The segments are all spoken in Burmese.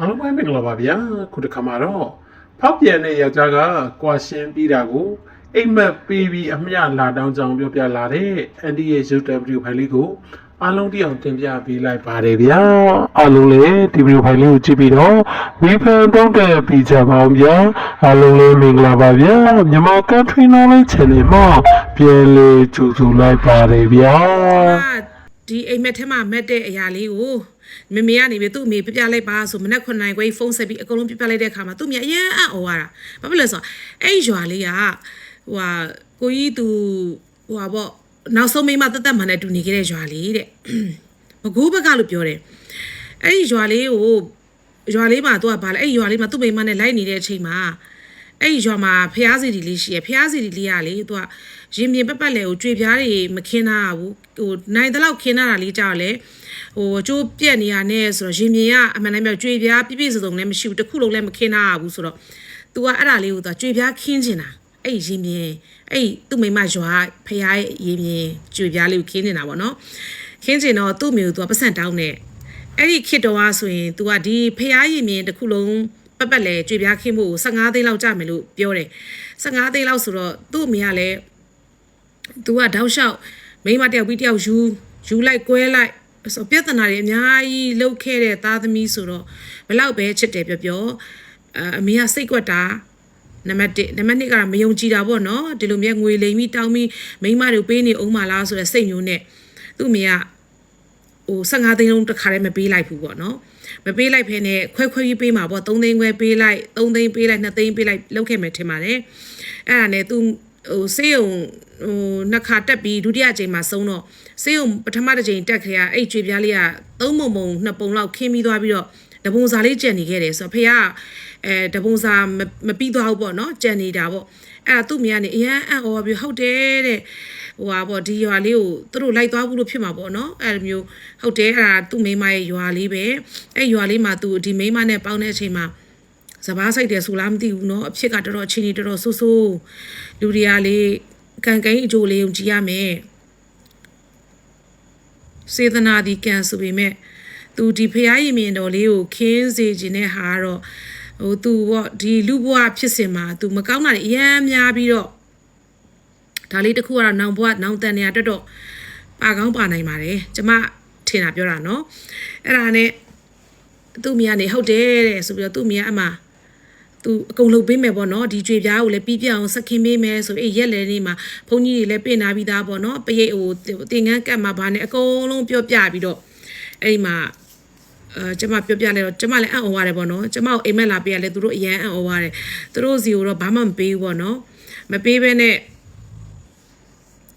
အားလုံးပဲမင်္ဂလာပါဗျာခုတစ်ခါမှာတော့ဖောက်ပြန်တဲ့ယောက်ျားကကွာရှင်းပြီးတာကိုအိမ်မက်ပေးပြီးအမျှလာတောင်းကြောင်ပြောပြလာတဲ့အန်ဒီရဲ့ရုပ်တံဗီဒီယိုဖိုင်လေးကိုအားလုံးတိအောင်တင်ပြပေးလိုက်ပါတယ်ဗျာအားလုံးလည်းဒီဗီဒီယိုဖိုင်လေးကိုကြည့်ပြီးတော့ဝီဖန်တုံးတဲ့ပြီးကြပါအောင်ဗျာအားလုံးလည်းမင်္ဂလာပါဗျာမြန်မာ country knowledge channel မှာပြန်လေးကြိုဆိုလိုက်ပါတယ်ဗျာအာဒီအိမ်မက်ထဲမှာမက်တဲ့အရာလေးကို မမေကနေပြီးသူ့အမေပြပြလိုက်ပါဆိုမနက်9နိုင်ခွဲဖုန်းဆက်ပြီးအကုန်လုံးပြပြလိုက်တဲ့အခါမှာသူ့အမေအရင်အံ့ဩရတာဘာဖြစ်လဲဆိုတော့အဲ့ဒီရွာလေးကဟိုဟာကိုကြီးသူဟိုဟာပေါ့နောက်ဆုံးမိန်းမတက်တက်မှန်နဲ့တူနေခဲ့တဲ့ရွာလေးတဲ့မကူးဘက်ကလို့ပြောတယ်အဲ့ဒီရွာလေးကိုရွာလေးမှာသူကဘာလဲအဲ့ဒီရွာလေးမှာသူ့မိန်းမနဲ့လိုက်နေတဲ့အချိန်မှာအဲ့ဒီရွာမှာဖျားစီတီလေးရှိရယ်ဖျားစီတီလေးကလေသူက ရင်ပြင်ပက်ပက်လေကိုကြွေပြားတွေမခင်းထားဘူးဟိုနိုင်တဲ့လောက်ခင်းထားတာလေးကြောက်လေဟိုအကျိုးပြက်နေရနဲ့ဆိုတော့ရင်ပြင်ကအမှန်တမ်းပြောကြွေပြားပြည့်ပြည့်စုံစုံလည်းမရှိဘူးတစ်ခုလုံးလည်းမခင်းထားဘူးဆိုတော့ तू ကအဲ့ဒါလေးကိုသူကကြွေပြားခင်းချင်တာအဲ့ဒီရင်ပြင်အဲ့ဒီသူ့မိမရွာဖျားရင်ပြင်ကြွေပြားလေးကိုခင်းနေတာပေါ့နော်ခင်းချင်တော့သူ့မျိုးသူကပတ်စံတောင်းနေအဲ့ဒီခစ်တော်ကဆိုရင် तू ကဒီဖျားရင်ပြင်တစ်ခုလုံးပတ်ပတ်လဲကြွေပြားခင်းဖို့15သိန်းလောက်ကြမယ်လို့ပြောတယ်15သိန်းလောက်ဆိုတော့သူ့အမေကလည်း तू ကတောက်လျှောက်မိန်းမတယောက်ပြီးတယောက်ယူယူလိုက်ကွဲလိုက်ဆိုပြဿနာတွေအများကြီးလှုပ်ခဲ့တဲ့သားသမီးဆိုတော့ဘလောက်ပဲချစ်တယ်ပြောပြောအအမေကစိတ်ကွက်တာနံပါတ်1နံပါတ်2ကတော့မယုံကြည်တာပေါ့နော်ဒီလိုမျိုးငွေလိမ်ပြီးတောင်းပြီးမိန်းမတွေကိုပေးနေအောင်မလားဆိုတဲ့စိတ်မျိုးနဲ့သူ့အမေက ဟို15သိန်းလုံးတစ်ခါတည်းမပေးလိုက်ဘူးပေါ့နော်မပေးလိုက်ဖ ೇನೆ ခွဲခွဲပြီးပေးမှာပေါ့3သိန်းခွဲပေးလိုက်3သိန်းပေးလိုက်2သိန်းပေးလိုက်လောက်ခဲ့မယ်ထင်ပါတယ်အဲ့ဒါနဲ့ तू ဟိုစေးုံဟိုနှစ်ခါတက်ပြီးဒုတိယအကြိမ်မှာဆုံးတော့စေးုံပထမတစ်ကြိမ်တက်ခရအဲ့ကြွေပြားလေးကသုံးပုံပုံနှစ်ပုံလောက်ခင်းပြီးသွားပြီးတော့တပုံစာလေးကြံနေခဲ့တယ်ဆိုတော့ဖေကအဲတပုံစာမမပြီးသွားဘူးပေါ့နော်ကြံနေတာပေါ့အဲ့ဒါသူ့မိကနေအရန်အံ့ဩပြီးဟုတ်တယ်တဲ့ဟိုဟာပေါ့ဒီရွာလေးကိုသူတို့လိုက်သွားဘူးလို့ဖြစ်မှာပေါ့နော်အဲ့လိုမျိုးဟုတ်တယ်အဲ့ဒါသူ့မိန်းမရဲ့ရွာလေးပဲအဲ့ရွာလေးမှာသူဒီမိန်းမနဲ့ပေါင်းတဲ့အချိန်မှာ စပားဆိုင်တယ်ဆိုလားမသိဘူးเนาะအဖြစ်ကတော်တော်အချင်းကြီးတော်တော်ဆိုးဆိုးလူတွေကလေကန်ကိန်းအကျိုးလေးုံကြည့်ရမယ်စေတနာဒီကန်ဆိုပေမဲ့သူဒီဖရားရင်မြင်တော်လေးကိုခင်းစေခြင်းတဲ့ဟာကတော့ဟိုသူပေါ့ဒီလူဘဝဖြစ်စဉ်မှာသူမကောင်းတာတွေအများများပြီးတော့ဒါလေးတစ်ခုကတော့နောင်ဘဝနောင်တန်နေရတက်တော့ပါကောင်းပါနိုင်ပါတယ်ကျမထင်တာပြောတာเนาะအဲ့ဒါနဲ့သူ့မိကနေဟုတ်တယ်တဲ့ဆိုပြီးတော့သူ့မိကအမှ သူအကုန်လုပ်ပေးမယ်ပေါ့နော်ဒီကြွေပြားကိုလည်းပြီးပြအောင်ဆက်ခင်းပေးမယ်ဆိုအေးရက်လဲနေမှာဘုန်းကြီးတွေလည်းပြင်နာပြီးသားပေါ့နော်ပရိတ်ဟိုတင်ငန်းကတ်မှာဗာနဲ့အကုန်လုံးပြောပြပြီးတော့အဲ့ဒီမှာအဲကျမပြောပြလဲတော့ကျမလည်းအံ့ဩရတယ်ပေါ့နော်ကျမကိုအိမ်မက်လာပေးရလဲသူတို့အရန်အံ့ဩရတယ်သူတို့စီကိုတော့ဘာမှမပေးဘူးပေါ့နော်မပေးဘဲနဲ့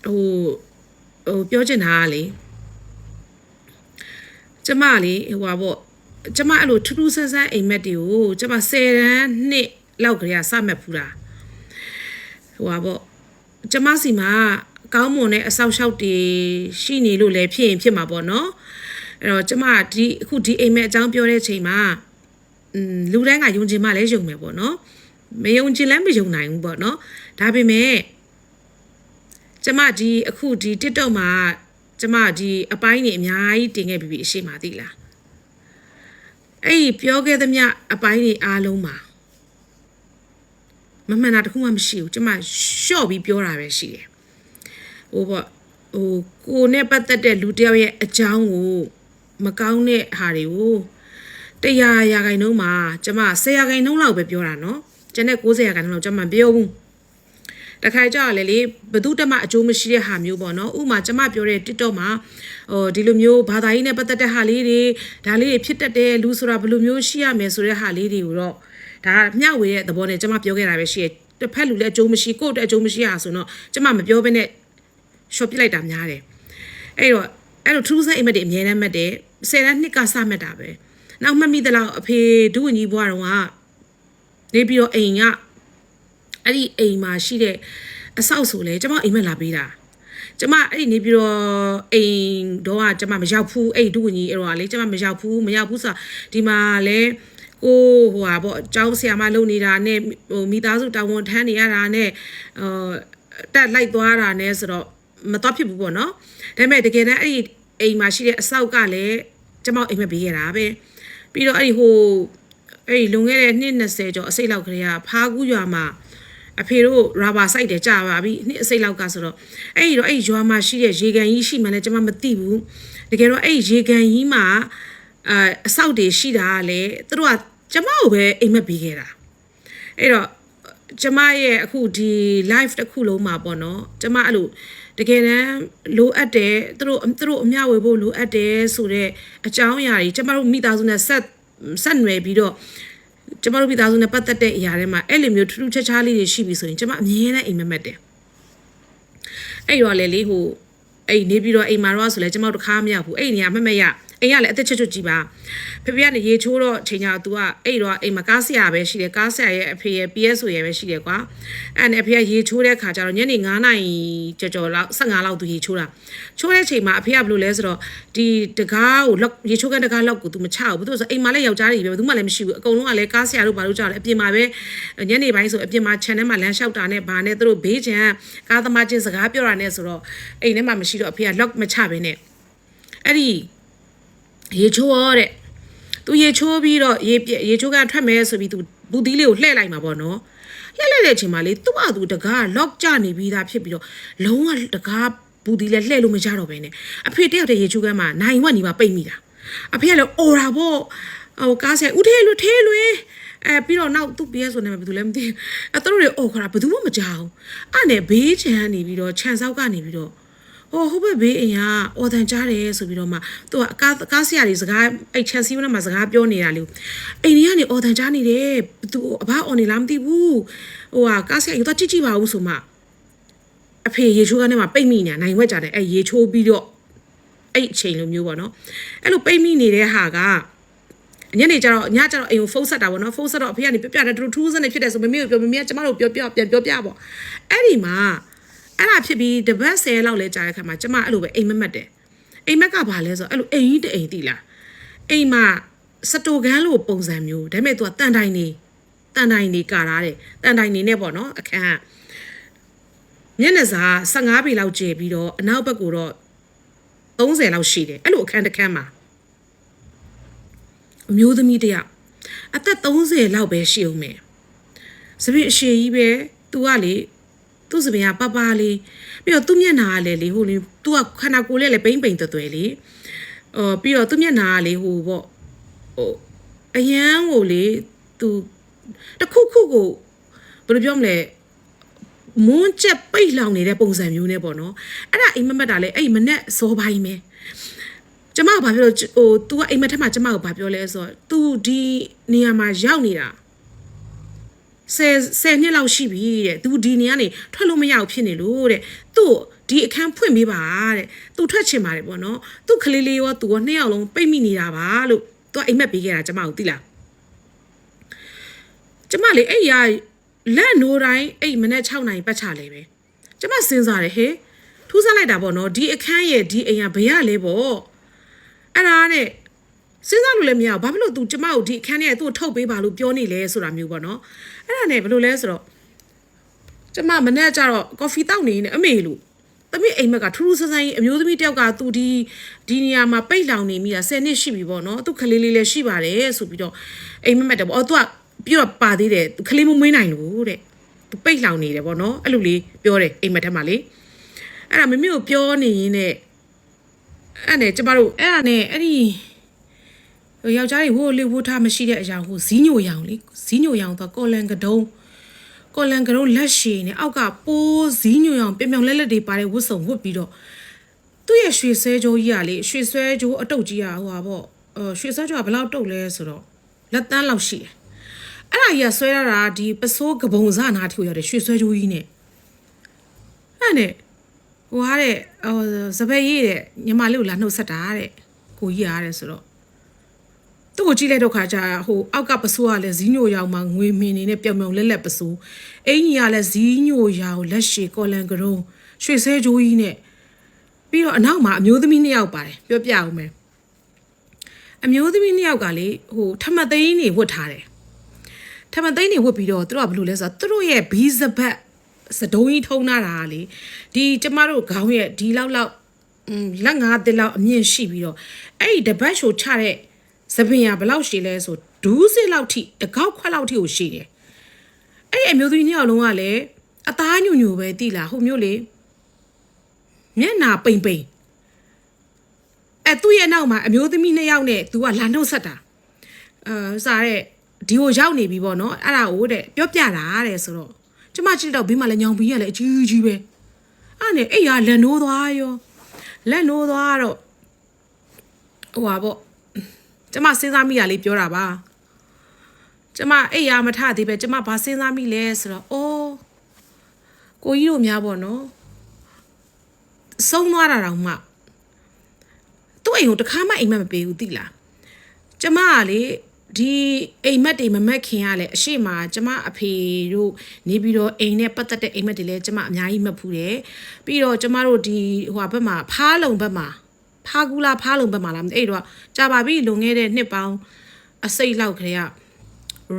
ဟိုဟိုပြောချင်တာကလေကျမလေဟိုပါပေါ့ ကျမအဲ့လိုထူးထူးဆန်းဆန်းအိမ်မက်တွေကိုကျမ10တန်းနှစ်လောက်ကလေးကစမှတ်ဖူးတာဟိုပါပေါ့ကျမစီမှာကောင်းမွန်တဲ့အဆောက်အအုံတွေရှိနေလို့လည်းဖြစ်ရင်ဖြစ်မှာပေါ့နော်အဲ့တော့ကျမဒီအခုဒီအိမ်မက်အကြောင်းပြောတဲ့အချိန်မှာอืมလူတိုင်းကယုံကြည်မှလည်းယုံမယ်ပေါ့နော်မယုံကြည်လည်းမယုံနိုင်ဘူးပေါ့နော်ဒါပေမဲ့ကျမဒီအခုဒီ TikTok မှာကျမဒီအပိုင်းနေအများကြီးတင်ခဲ့ပြီးပြီအရှိမသိလား အဲ့ဒီပြောခဲ့သမျှအပိုင်းတွေအားလုံးမှာမမှန်တာတခုမှမရှိဘူးကျမရှော့ပြီးပြောတာပဲရှိတယ်ဟိုပေါ့ဟိုကိုနဲ့ပတ်သက်တဲ့လူတယောက်ရဲ့အကြောင်းကိုမကောင်းတဲ့ဟာတွေကို100ရာခိုင်နှုန်းမှာကျမ100ရာခိုင်နှုန်းလောက်ပဲပြောတာနော်ကျန်တဲ့90ရာခိုင်နှုန်းလောက်ကျမပြောဘူး တခါကြောက်ရလေလေဘသူတက်မှအကျိုးမရှိတဲ့ဟာမျိုးပေါ့နော်ဥမာကျမပြောတဲ့ TikTok မှာဟိုဒီလိုမျိုးဘာသာရေးနဲ့ပတ်သက်တဲ့ဟာလေးတွေဒါလေးတွေဖြစ်တတ်တဲ့လူဆိုတာဘယ်လိုမျိုးရှိရမယ်ဆိုတဲ့ဟာလေးတွေကိုတော့ဒါမျှဝေတဲ့သဘောနဲ့ကျမပြောခဲ့တာပဲရှိရတစ်ဖက်လူလည်းအကျိုးမရှိကိုယ့်အတွက်အကျိုးမရှိရဆိုတော့ကျမမပြောဘဲနဲ့ short ပြလိုက်တာများတယ်အဲ့တော့အဲ့လိုထူးဆန်းအိမ်မက်တွေအများနဲ့မှတ်တယ်ဆယ်တန်းနှစ်ကစမှတ်တာပဲနောက်မှတ်မိသလောက်အဖေဒုဝန်ကြီးဘွားတော်ကနေပြီးတော့အိမ်က အဲ့ဒီအိမ်မှာရှိတဲ့အဆောက်ဆိုလဲကျမအိမ်မက်လာပေးတာကျမအဲ့ဒီနေပြီးတော့အိမ်တော့ကကျမမရောက်ဘူးအဲ့ဒီဒုဝန်ကြီးအဲ့တော့ကလေကျမမရောက်ဘူးမရောက်ဘူးဆိုတာဒီမှာလဲကိုဟိုဟာပေါ့ကျောင်းဆရာမလုပ်နေတာနဲ့ဟိုမိသားစုတာဝန်ထမ်းနေရတာနဲ့ဟိုတက်လိုက်သွားတာနဲ့ဆိုတော့မတော့ဖြစ်ဘူးပေါ့နော်ဒါပေမဲ့တကယ်တမ်းအဲ့ဒီအိမ်မှာရှိတဲ့အဆောက်ကလည်းကျမအိမ်မက်ပေးခဲ့တာပဲပြီးတော့အဲ့ဒီဟိုအဲ့ဒီလွန်ခဲ့တဲ့နှစ်20ကျော်အစိတ်လောက်ကလေးကဖားကူးရွာမှာ အဖေတို့ရာဘာစိုက်တယ်ကြာပါပြီနှစ်အစိတ်လောက်ကဆိုတော့အဲ့ဒီတော့အဲ့ဒီရွာမှာရှိတဲ့ရေကန်ကြီးရှိမှလည်းကျွန်မမသိဘူးတကယ်တော့အဲ့ဒီရေကန်ကြီးမှာအာအဆောက်တွေရှိတာကလည်းသူတို့ကကျွန်မကိုပဲအိမ်မက်ပေးခဲ့တာအဲ့တော့ကျမရဲ့အခုဒီ live တစ်ခုလုံးမှာပေါ့နော်ကျမအဲ့လိုတကယ်တမ်းလိုအပ်တယ်သူတို့သူတို့အမျှဝေဖို့လိုအပ်တယ်ဆိုတော့အကြောင်းအရာတွေကျမတို့မိသားစုနဲ့ဆက်ဆက်နွယ်ပြီးတော့ ကျမတို့မိသားစုနဲ့ပတ်သက်တဲ့အရာတွေမှာအဲ့လိုမျိုးထူးထူးခြားခြားလေးတွေရှိပြီဆိုရင်ကျမအမြဲတမ်းအိမ်မက်မက်တယ်အဲ့တော့လေလေဟိုအဲ့နေပြီးတော့အိမ်မှာတော့ဆိုလဲကျမတို့တခါမရဘူးအဲ့နေရာမက်မက်ရ အိမ်ကလည်းအသက်ချွတ်ချွတ်ကြည့်ပါဖေဖေကနေရေချိုးတော့ချိန်ညာ तू ကအဲ့တော့အိမ်မှာကားဆရာပဲရှိတယ်ကားဆရာရဲ့အဖေရဲ့ PSO ရဲ့ပဲရှိတယ်ကွာအဲ့နဲ့အဖေကရေချိုးတဲ့ခါကျတော့ညနေ9နာရီကြော်ကြော်လောက်15လောက် तू ရေချိုးတာချိုးတဲ့ချိန်မှာအဖေကဘယ်လိုလဲဆိုတော့ဒီတကားကိုလောက်ရေချိုးကန်တကားလောက်ကို तू မချဘူး तू ဆိုအိမ်မှာလည်းယောက်ျားတွေပဲဘယ်သူမှလည်းမရှိဘူးအကုန်လုံးကလည်းကားဆရာတို့ဘာလို့ကြောက်လဲအပြင်မှာပဲညနေပိုင်းဆိုအပြင်မှာ channel မှာလမ်းလျှောက်တာနဲ့ဘာနဲ့သူတို့ဘေးချန်ကားသမားချင်းစကားပြောတာနဲ့ဆိုတော့အိမ်ထဲမှာမရှိတော့အဖေက lock မချဘဲနဲ့အဲ့ဒီ ရေချိုးရောတဲ့သူရေချိုးပြီးတော့ရေပြက်ရေချိုးကထွက်မယ်ဆိုပြီးသူဘူးသီးလေးကိုလှည့်လိုက်မှာပေါ့နော်လှည့်လိုက်တဲ့အချိန်မှာလေသူ့အတူတကား lock ကျနေပြီးသားဖြစ်ပြီးတော့လုံးဝတကားဘူးသီးလည်းလှည့်လို့မရတော့ဘဲနဲ့အဖေတယောက်တည်းရေချိုးကမ်းမှာနိုင်ဝက်နေမှာပိတ်မိတာအဖေကလည်းအော်တာပေါ့ဟိုကားဆက်ဦးသေးလွထေးလွေအဲပြီးတော့နောက်သူ့ PS ဆိုနေမှာဘယ်သူလဲမသိဘူးအဲသူတို့တွေအော်ခါတာဘယ်သူမှမကြောက်အဲ့နဲ့ဘေးချန်နေပြီးတော့ခြံဆောက်ကနေပြီးတော့ ဟိုဟုတ်ပဲဘေးအိမ်ကအော်တန်ကြားတယ်ဆိုပြီးတော့မှသူကအကားကားဆရာကြီးစကားအဲ့ချက်စီးမနဲ့မှာစကားပြောနေတာလေအိမ်ကြီးကနေအော်တန်ကြားနေတယ်သူအဘအော်နေလားမသိဘူးဟိုကကားဆရာကြီးတော့ကြည့်ကြည့်ပါဦးဆိုမှအဖေရေချိုးကနေမှပိတ်မိနေနိုင်ဝက်ကြတယ်အဲ့ရေချိုးပြီးတော့အဲ့အချိန်လိုမျိုးပေါ့နော်အဲ့လိုပိတ်မိနေတဲ့ဟာကညနေကျတော့ညကျတော့အိမ်ကိုဖုန်းဆက်တာပေါ့နော်ဖုန်းဆက်တော့အဖေကနေပြပြတယ်တူထူးစနေဖြစ်တယ်ဆိုမမေကိုပြောမမေကကျမတို့ပြောပြောပြန်ပြောပြပေါ့အဲ့ဒီမှာ အဲ့ဒါဖြစ်ပြီးတပတ်ဆယ်လောက်လဲကြာတဲ့ခါမှာကျမအဲ့လိုပဲအိမ်မက်မက်တယ်အိမ်မက်ကဘာလဲဆိုတော့အဲ့လိုအိမ်ကြီးတအိမ်တိလားအိမ်မှာစတိုကန်းလိုပုံစံမျိုးဒါပေမဲ့ तू ကတန်တိုင်နေတန်တိုင်နေကာထားတယ်တန်တိုင်နေနဲ့ပေါ့နော်အခန်းမျက်နှာစာ15ပေလောက်ကျပြီးတော့အနောက်ဘက်ကိုတော့30လောက်ရှိတယ်အဲ့လိုအခန်းတစ်ခန်းမှာအမျိုးသမီးတစ်ယောက်အသက်30လောက်ပဲရှိအောင်မယ်စပစ်အရှိကြီးပဲ तू ကလေ သူ့စပင်ကပပလေးပြီးတော့သူ့မျက်နှာကလည်းလေဟိုလေသူကခန္ဓာကိုယ်လေးလည်းပိမ့်ပိန်သွဲလေအော်ပြီးတော့သူ့မျက်နှာကလေဟိုပေါ့ဟိုအရန်ကိုလေသူတခုခုကိုဘယ်လိုပြောမလဲမွန်းချက်ပိတ်လောင်နေတဲ့ပုံစံမျိုးနဲ့ပေါ့နော်အဲ့ဒါအိမ်မက်မက်တာလေအဲ့မနဲ့စောပိုင်းပဲကျမကဘာပြောလို့ဟို तू ကအိမ်မက်ထက်မှာကျမကဘာပြောလဲဆိုတော့ तू ဒီနေရာမှာရောက်နေတာ ဆယ်ဆယ်နှစ်လောက်ရှိပြီတဲ့သူဒီနေကနေထွက်လို့မရဘူးဖြစ်နေလို့တဲ့သူ့ဒီအခန်းဖွင့်ပေးပါတဲ့သူထွက်ချင်ပါတယ်ပေါ့နော်သူ့ကလေးလေးရောသူရောနှစ်ယောက်လုံးပိတ်မိနေတာပါလို့သူကအိမ်မက်ပေးခဲ့တာကျမကိုသိလားကျမလေအဲ့ရလက်နိုးတိုင်းအဲ့မနေ့6နိုင်ပတ်ချလဲပဲကျမစဉ်းစားတယ်ဟေးထူးဆန်းလိုက်တာပေါ့နော်ဒီအခန်းရဲ့ဒီအိမ်ကဘယ်ရလဲပေါ့အဲ့ဒါနဲ့ စဉ်းစားလို့လည်းမရဘူးဘာဖြစ်လို့ तू ကျမကိုဒီအခန်းထဲကသူ့ကိုထုတ်ပေးပါလို့ပြောနေလဲဆိုတာမျိုးပေါ့နော်အဲ့ဒါနဲ့ဘယ်လိုလဲဆိုတော့ကျမမနေ့ကျတော့ကော်ဖီတောက်နေနေအမေလို့သမီးအိမ်မက်ကထူးထူးဆန်းဆန်းကြီးအမျိုးသမီးတယောက်ကသူဒီဒီနေရာမှာပိတ်လောင်နေမိတာ10နှစ်ရှိပြီပေါ့နော်သူကလေးလေးလည်းရှိပါတယ်ဆိုပြီးတော့အိမ်မက်မက်တယ်ပေါ့အော် तू ကပြီးတော့ပါသေးတယ်ကလေးမမွေးနိုင်လို့တဲ့သူပိတ်လောင်နေတယ်ပေါ့နော်အဲ့လိုလေးပြောတယ်အိမ်မက်ထက်မှာလေအဲ့ဒါမမေကိုပြောနေရင်းနဲ့အဲ့နဲ့ကျမတို့အဲ့ဒါနဲ့အဲ့ဒီဟို ယောက်ျားတွေဝိုးလေးဝိုးထားမရှိတဲ့အရာကိုဇီးညိုရောင်လေဇီးညိုရောင်တော့ကော်လန်ကတုံးကော်လန်ကတုံးလက်ရှည်နဲ့အောက်ကပိုးဇီးညိုရောင်ပြောင်ပြောင်လက်လက်တွေပါတဲ့ဝတ်စုံဝတ်ပြီးတော့သူ့ရဲ့ရွှေဆွဲကြိုးကြီးကလေရွှေဆွဲကြိုးအတုပ်ကြီးကဟိုပါပေါ့အဲရွှေဆွဲကြိုးကဘယ်လောက်တုပ်လဲဆိုတော့လက်တန်းလောက်ရှိတယ်အဲ့ဒါကြီးကဆွဲရတာဒီပစိုးကပုံစနာထီကိုရတယ်ရွှေဆွဲကြိုးကြီးနဲ့အဲ့နဲ့ဟိုဟာတဲ့ဟိုစပယ်ရေးတဲ့ညီမလေးကိုလာနှုတ်ဆက်တာတဲ့ကိုကြီးရတယ်ဆိုတော့ သူ့ကိုကြည့်လိုက်တော့ခါကျဟိုအောက်ကပစိုးကလည်းဇီးညိုရောင်မှာငွေမင်းနေနဲ့ပျောင်ပျောင်လက်လက်ပစိုးအင်ကြီးကလည်းဇီးညိုရောင်လက်ရှည်ကော်လန်ကရုံးရွှေဆဲကြိုးကြီးနဲ့ပြီးတော့အနောက်မှာအမျိုးသမီးနှစ်ယောက်ပါတယ်ပြောပြအောင်မယ်အမျိုးသမီးနှစ်ယောက်ကလေဟိုထမသိန်းနေဝတ်ထားတယ်ထမသိန်းနေဝတ်ပြီးတော့သူတို့ကဘယ်လိုလဲဆိုတော့သူတို့ရဲ့ဘီးစပတ်စတုံးကြီးထုံးထားတာကလေဒီကျမတို့ခေါင်းရဲ့ဒီလောက်လောက်อืมလက်ငါးတစ်လောက်အမြင့်ရှိပြီးတော့အဲ့ဒီတပတ်ရှိုချတဲ့ သပင်ကဘယ်လောက်ရှည်လဲဆိုဒူးစစ်လောက်ထိတကောက်ခွက်လောက်ထိကိုရှိတယ်အဲ့ဒီအမျိုးသမီးနှစ်ယောက်လုံးကလည်းအသားညူညူပဲတိလာဟိုမျိုးလေမျက်နာပိန်ပိန်အဲသူ့ရဲ့နောက်မှာအမျိုးသမီးနှစ်ယောက်နဲ့ तू ကလာနှုတ်ဆက်တာအဲစားတဲ့ဒီကိုရောက်နေပြီပေါ့နော်အဲ့ဒါကိုတဲ့ပြောပြတာတဲ့ဆိုတော့ကျမကြည့်တော့ဘေးမှာလည်းညောင်ပြီးရလည်းအကြီးကြီးပဲအဲ့နဲ့အဲ့ရလက်နိုးသွားရောလက်နိုးသွားတော့ဟိုပါပေါ့ ကျမစဉ်းစားမိရလေးပြောတာပါကျမအဲ့ရမထသေးပဲကျမဘာစဉ်းစားမိလဲဆိုတော့အိုးကိုကြီးတို့များပေါ့နော်ဆုံးသွားတာတောင်မှသူ့အိမ်ကိုတခါမှအိမ်မက်မပေးဘူးသိလားကျမကလေဒီအိမ်မက်တွေမမက်ခင်ရလဲအရှိမကျမအဖေတို့နေပြီးတော့အိမ်နဲ့ပတ်သက်တဲ့အိမ်မက်တွေလဲကျမအများကြီးမက်ဖူးတယ်ပြီးတော့ကျမတို့ဒီဟိုဟာဘက်မှာဖားလုံဘက်မှာ ဖာကူလာဖားလုံဘက်မှာလာမသိအဲ့တော့ကြာပါပြီလွန်ခဲ့တဲ့နှစ်ပေါင်းအစိတ်လောက်ခရေက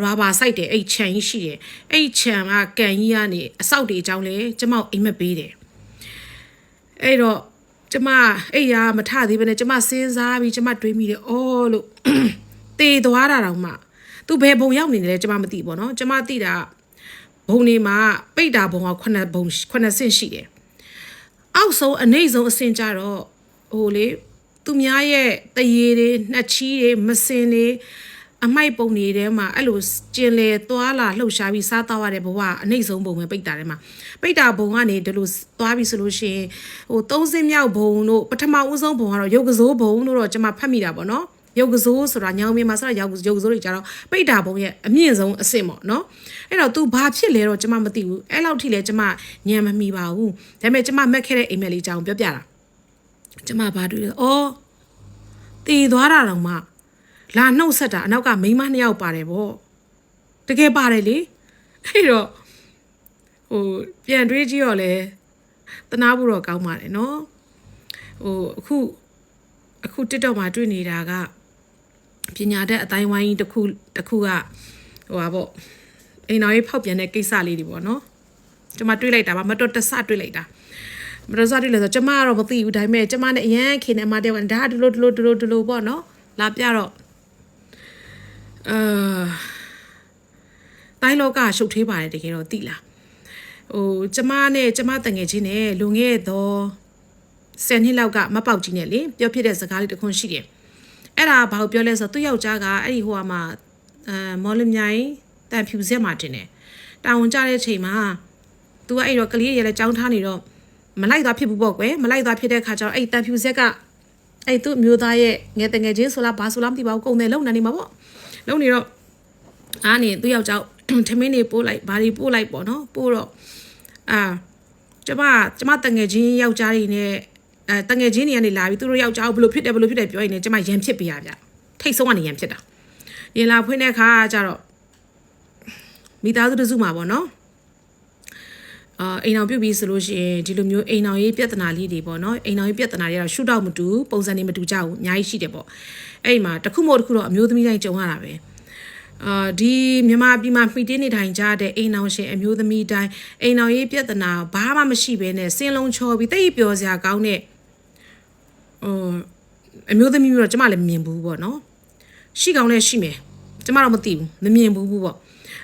ရာဘာစိုက်တယ်အဲ့ခြံကြီးရှိတယ်အဲ့ခြံကကန်ကြီးကနေအဆောက်တွေအကြောင်းလဲကျမအိမ်မက်ပေးတယ်အဲ့တော့ကျမအဲ့ရာမထသေးဘဲနဲ့ကျမစဉ်းစားပြီးကျမတွေးမိတယ်အော်လို့တေသွားတာတော့မှသူဘယ်ဘုံရောက်နေတယ်လဲကျမမသိဘောနော်ကျမသိတာဘုံနေမှာပိတ်တာဘုံက9ဘုံ9ဆင့်ရှိတယ်အောက်ဆုံးအနိုင်ဆုံးအဆင့်ကြတော့ ဟိုလေသူများရဲ့တရေတွေနှက်ချီးတွေမစင်တွေအမိုက်ပုံတွေထဲမှာအဲ့လိုကျင်လေသွားလာလှုပ်ရှားပြီးစားတော့ရတဲ့ဘဝအနှိမ့်ဆုံးဘုံပဲပိတ်တာထဲမှာပိတ်တာဘုံကနေဒီလိုသွားပြီးဆိုလို့ရှိရင်ဟိုသုံးစင်းမြောက်ဘုံတို့ပထမဦးဆုံးဘုံကတော့ရုပ်ကစိုးဘုံတို့တော့ကျွန်မဖတ်မိတာပေါ့နော်ရုပ်ကစိုးဆိုတာညောင်မြင်မှာဆိုတော့ရုပ်ရုပ်ကစိုးတွေကြတော့ပိတ်တာဘုံရဲ့အမြင့်ဆုံးအဆင့်ပေါ့နော်အဲ့တော့ तू ဘာဖြစ်လဲတော့ကျွန်မမသိဘူးအဲ့လောက်ထိလဲကျွန်မညံမမိပါဘူးဒါပေမဲ့ကျွန်မမက်ခဲ့တဲ့အိမ်မက်လေးကြောင်ပြောပြတာ ကျွန်မဘာတွေ့လဲအော်တည်သွားတာတော့မှလာနှုတ်ဆက်တာအနောက်ကမိန်းမနှစ်ယောက်ပါတယ်ဗောတကယ်ပါတယ်လေအဲ့တော့ဟိုပြန်တွေးကြည့်တော့လဲတနာဖို့တော့ကောင်းပါတယ်နော်ဟိုအခုအခု TikTok မှာတွေ့နေတာကပညာတတ်အတိုင်းဝိုင်းတစ်ခုတစ်ခုကဟိုပါပေါ့အိမ်တော်ရေးဖောက်ပြန်တဲ့ကိစ္စလေးတွေပေါ့နော်ကျွန်မတွေးလိုက်တာပါမတော်တဆတွေးလိုက်တာ မတော်တဆတွေးလိုက်ဆိုကျွန်မကတော့မသိဘူးဒါပေမဲ့ကျွန်မနဲ့အရန်ခင်နေမှတဲ့ဝန်ဒါဒီလိုဒီလိုဒီလိုဒီလိုပေါ့နော်လာပြတော့အာတိုင်းလောကရှုပ်သေးပါတယ်တကယ်တော့သိလားဟိုကျမနဲ့ကျမတငယ်ချင်းနဲ့လူငယ်တော့ဆယ်နှစ်လောက်ကမပေါက်ကြီးနဲ့လေပြောဖြစ်တဲ့စကားလေးတစ်ခွန်းရှိတယ်အဲ့ဒါဘာကိုပြောလဲဆိုတော့သူ့ယောက်ျားကအဲ့ဒီဟိုဟာမှာအဲမော်လမြိုင်တန်ဖြူစက်မှာတင်တယ်တာဝန်ကြတဲ့ချိန်မှာ तू ကအဲ့တော့ကလေးရလည်းကြောင်းထားနေတော့ မလိုက်သွားဖြစ်ဘူးပေါ့ကွယ်မလိုက်သွားဖြစ်တဲ့ခါကျတော့အဲ့တန်ဖြူဆက်ကအဲ့သူ့မျိုးသားရဲ့ငယ်တငယ်ချင်းဆိုလားဘာဆိုလားမသိပါဘူးကုန်တယ်လုံနေနေမှာပေါ့လုံနေတော့အားနေသူ့ယောက်ျားထမင်းနေပို့လိုက်ဘာတွေပို့လိုက်ပေါ့နော်ပို့တော့အာကျမကျမတငယ်ချင်းယောက်ျားတွေနဲ့အဲတငယ်ချင်းတွေကနေလာပြီးသူတို့ယောက်ျားကိုဘလို့ဖြစ်တယ်ဘလို့ဖြစ်တယ်ပြောရင်လည်းကျမရန်ဖြစ်ပေးရဗျထိတ်ဆုံးကနေရန်ဖြစ်တာရင်လာဖွင့်တဲ့အခါကျတော့မိသားစုတစုမှာပေါ့နော် အာအိမ်အောင်ပြုတ်ပြီးဆိုလို့ရှိရင်ဒီလိုမျိုးအိမ်အောင်ရေးပြဿနာလေးတွေပေါ့နော်အိမ်အောင်ရေးပြဿနာတွေကတော့ရှုတော့မတူပုံစံတွေမတူကြဘူးအများကြီးရှိတယ်ပေါ့အဲ့ဒီမှာတစ်ခုမို့တစ်ခုတော့အမျိုးသမီးတိုင်းကြုံရတာပဲအာဒီမြန်မာပြည်မှာမှီတင်းနေထိုင်ကြတဲ့အိမ်အောင်ရှင်အမျိုးသမီးတိုင်းအိမ်အောင်ရေးပြဿနာဘာမှမရှိဘဲနဲ့စင်လုံးချောပြီးတိတ်ပျော်စရာကောင်းတဲ့ဟိုအမျိုးသမီးမျိုးတော့ကျမလည်းမမြင်ဘူးပေါ့နော်ရှိကောင်းလည်းရှိမယ်ကျမတော့မသိဘူးမမြင်ဘူးဘူးပေါ့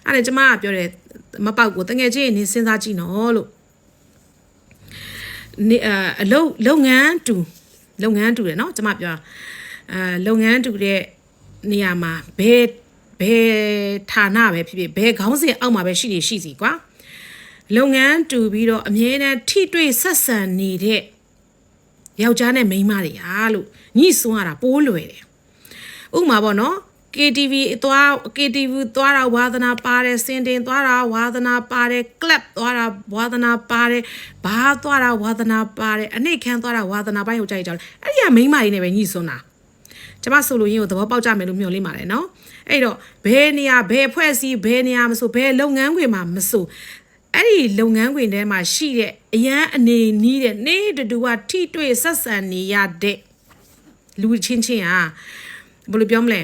အဲ့ဒါကျမကပြောတယ် မပေါက်ကိုတငယ်ချင်းနေစဉ်းစားကြည့်နော်လို့နေအလုပ်လုပ်ငန်းတူလုပ်ငန်းတူတယ်နော်ကျမပြောအဲလုပ်ငန်းတူတဲ့နေရာမှာဘယ်ဘယ်ဌာနပဲဖြစ်ဖြစ်ဘယ်ခေါင်းစဉ်အောက်မှာပဲရှိနေရှိစီကွာလုပ်ငန်းတူပြီးတော့အမြဲတမ်းထိတွေ့ဆက်ဆံနေတဲ့ယောက်ျားနဲ့မိန်းမတွေဟာလို့ညှိစွန်းရတာပိုးလွယ်တယ်ဥပမာပေါ့နော် KTV သွား KTV သွားတာဝါသနာပါတယ်စင်တင်သွားတာဝါသနာပါတယ် club သွားတာဝါသနာပါတယ်ဘားသွားတာဝါသနာပါတယ်အနှိတ်ခမ်းသွားတာဝါသနာပိုင်းကိုကြိုက်ကြတယ်အဲ့ဒီကမိန်းမကြီးနဲ့ပဲညှိစွန်းတာကျမဆိုလိုရင်းကိုသဘောပေါက်ကြမယ်လို့မျှော်လင့်ပါတယ်နော်အဲ့တော့ဘယ်နေရာဘယ်ဖွဲ့စည်းဘယ်နေရာမဆိုဘယ်လုပ်ငန်းခွင်မှာမဆိုအဲ့ဒီလုပ်ငန်းခွင်ထဲမှာရှိတဲ့အရန်အနေနီးတဲ့နေတူတူကထိတွေ့ဆက်ဆံနေရတဲ့လူချင်းချင်းဟာဘယ်လိုပြောမလဲ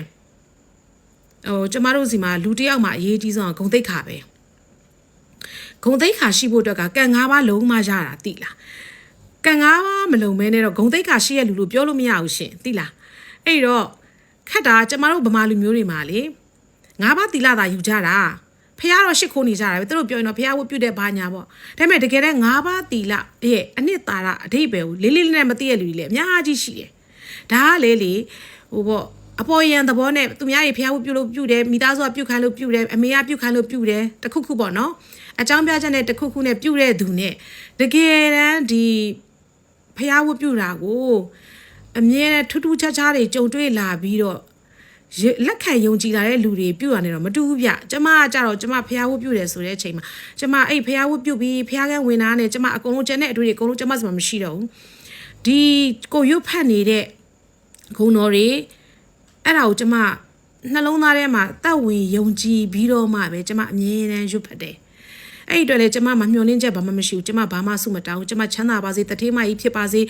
ဟိုကျမတို့စီမှာလူတစ်ယောက်မှာအရေးကြီးဆုံးကဂုံသိက္ခာပဲဂုံသိက္ခာရှိဖို့အတွက်ကကံ၅ပါးလုံးမှရတာတိလားကံ၅ပါးမလုံးမဲနဲ့တော့ဂုံသိက္ခာရှိရလူလို့ပြောလို့မရဘူးရှင်တိလားအဲ့တော့ခက်တာကျမတို့ဗမာလူမျိုးတွေမှာလေငါးပါးတီလာသာယူကြတာဖះတော့ရှစ်ခိုးနေကြတာပဲသူတို့ပြောရင်တော့ဖះဝတ်ပြုတ်တဲ့ဘာညာပေါ့ဒါပေမဲ့တကယ်တမ်းငါးပါးတီလာရဲ့အနှစ်သာရအဓိပ္ပာယ်ကိုလေးလေးနဲ့မသိရလူတွေလည်းအများကြီးရှိတယ်ဒါကလေလေဟိုပေါ့ အပေါ်ယံသဘောနဲ့သူများတွေဖះဝတ်ပြုတ်လို့ပြုတ်တယ်မိသားစုကပြုတ်ခိုင်းလို့ပြုတ်တယ်အမေကပြုတ်ခိုင်းလို့ပြုတ်တယ်တခုခုပေါ့နော်အကြောင်းပြချက်နဲ့တခုခုနဲ့ပြုတ်တဲ့သူနဲ့တကယ်တမ်းဒီဖះဝတ်ပြုတ်တာကိုအမြဲတမ်းထူးထူးခြားခြားတွေကြုံတွေ့လာပြီးတော့ရလက်ခံယုံကြည်လာတဲ့လူတွေပြုတ်ရနေတော့မတူဘူးဗျကျမကကြတော့ကျမဖျားဝတ်ပြုတ်တယ်ဆိုတဲ့အချိန်မှာကျမအဲ့ဖျားဝတ်ပြုတ်ပြီးဖျားကန်းဝင်သားနဲ့ကျမအကုန်လုံးကျန်တဲ့အတွေ့တွေအကုန်လုံးကျမစမှာမရှိတော့ဘူးဒီကိုရွတ်ဖတ်နေတဲ့ဂုံတော်တွေ အဲ့ဒါကိုကျမနှလုံးသားထဲမှာတတ်ဝင်ယုံကြည်ပြီးတော့မှပဲကျမအမြဲတမ်းရွတ်ဖတ်တယ်အဲ့ဒီအတွက်လေကျမမမျှော်လင့်ချက်ဘာမှမရှိဘူးကျမဘာမှစုမတောင်းဘူးကျမချမ်းသာပါစေတထေးမကြီးဖြစ်ပါစေ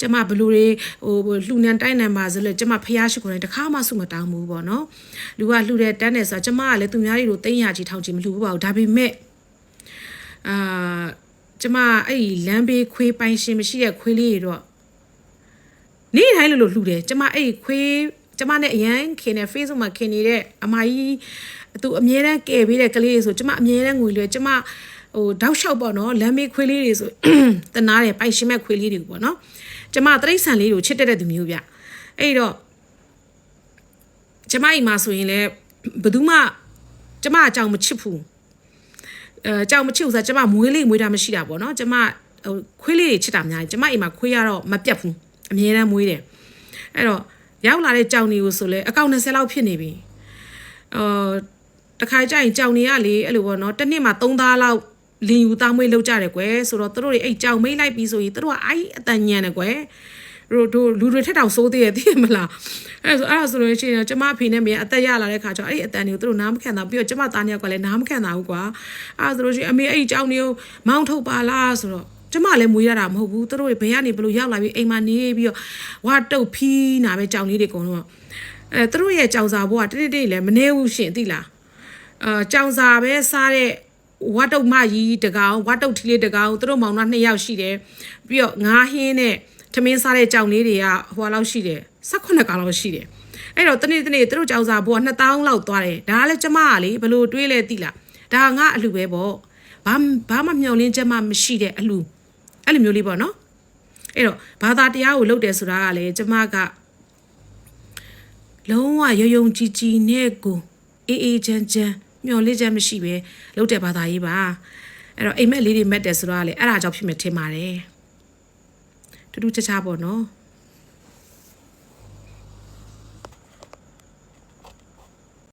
ကျမဘလူတွေဟိုလှူနံတိုက်နံပါစေလို့ကျမဖျားရှိကိုယ်တိုင်တခါမှစုမတောင်းဘူးပေါ့နော်လူကလှူတဲ့တန်းတယ်ဆိုတော့ကျမကလည်းသူများတွေကိုတင်းရကြီးထောင်ချင်မလှူဘူးပါဘူးဒါပေမဲ့အာကျမအဲ့ဒီလမ်းဘေးခွေးပိုင်ရှင်မရှိတဲ့ခွေးလေးတွေတော့နေ့တိုင်းလို့လို့လှူတယ်ကျမအဲ့ဒီခွေး ကျမနဲ့အရန်ခင်နေ Facebook မှာခင်နေတဲ့အမကြီးသူအမြဲတမ်းကယ်ပေးတဲ့ကလေးတွေဆိုကျမအမြဲတမ်းငွေလွှဲကျမဟိုတောက်လျှောက်ပေါ့နော်လမ်းမေးခွေးလေးတွေဆိုတနာတယ်ပိုင်ရှင်မဲ့ခွေးလေးတွေပေါ့နော်ကျမတရိတ်ဆန်လေးကိုချစ်တတ်တဲ့သူမျိုးဗျအဲ့တော့ကျမအိမ်မှာဆိုရင်လည်းဘယ်သူမှကျမအကြောင်းမချစ်ဘူးအဲအကြောင်းမချစ်ဘူးဆိုတော့ကျမမွေးလေးမွေးတာမရှိတာပေါ့နော်ကျမဟိုခွေးလေးတွေချစ်တာများတယ်ကျမအိမ်မှာခွေးရတော့မပြတ်ဘူးအမြဲတမ်းမွေးတယ်အဲ့တော့ ရောက်လာတဲ့ကြောင်တွေကိုဆိုလဲအကောင့်20လောက်ဖြစ်နေပြီအော်တခါကြရင်ကြောင်တွေကလေအဲ့လိုပေါ့နော်တစ်နှစ်မှာ3သားလောက်လင်ယူသားမွေးလောက်ကြတယ်ကွယ်ဆိုတော့တို့တွေအဲ့ကြောင်မိတ်လိုက်ပြီးဆိုရင်တို့ကအဲ့အတန်ညံတယ်ကွယ်တို့တို့လူတွေထက်တောင်စိုးသေးတယ်သိရမလားအဲ့ဆိုအဲ့ဒါဆိုလို့ရှိရင်ကျမအဖေနဲ့မင်းအသက်ရလာတဲ့ခါကျတော့အဲ့အတန်တွေကိုတို့နားမခံတာပြီးတော့ကျမသားနှစ်ယောက်ကလည်းနားမခံတာဘူးကွာအဲ့ဆိုလို့ရှိရင်အမေအဲ့ကြောင်တွေကိုမောင်းထုတ်ပါလားဆိုတော့ ကျမလည်းမွေးရတာမဟုတ်ဘူးသူတို့တွေဘယ်ကနေဘလို့ရောက်လာပြီးအိမ်မှာနေပြီးတော့ဝါတုတ်ဖီးနာပဲကြောင်လေးတွေအကုန်လုံးအဲသူတို့ရဲ့ကြောင်စာဘိုးကတိတိတိလည်းမနေဘူးရှင်သိလားအာကြောင်စာပဲစားတဲ့ဝါတုတ်မကြီးတကောင်ဝါတုတ်ထီလေးတကောင်သူတို့မောင်နှမနှစ်ယောက်ရှိတယ်ပြီးတော့ငါးဟင်းနဲ့ထမင်းစားတဲ့ကြောင်လေးတွေကဟိုလောက်ရှိတယ်18ကောင်လောက်ရှိတယ်အဲ့တော့တနေ့တနေ့သူတို့ကြောင်စာဘိုးက2000လောက်သွားတယ်ဒါကလည်းကျမကလေဘလို့တွေးလဲသိလားဒါငါအလှပဲပေါ့ဘာဘာမှမျောလင်းချက်မှမရှိတဲ့အလှ အဲ့လိုမျိုးလေးပေါ့နော်အဲ့တော့ဘာသာတရားကိုလုပ်တယ်ဆိုတာကလည်းကျမကလုံးဝယုံယုံကြည်ကြည်နဲ့ကိုအေးအေးချမ်းချမ်းမျောလင့်ချက်မရှိပဲလုပ်တဲ့ဘာသာရေးပါအဲ့တော့အိမ်မက်လေးတွေမက်တယ်ဆိုတော့ကလေအဲ့ဒါကြောင့်ဖြစ်မယ်ထင်ပါတယ်တူတူချာချာပေါ့နော်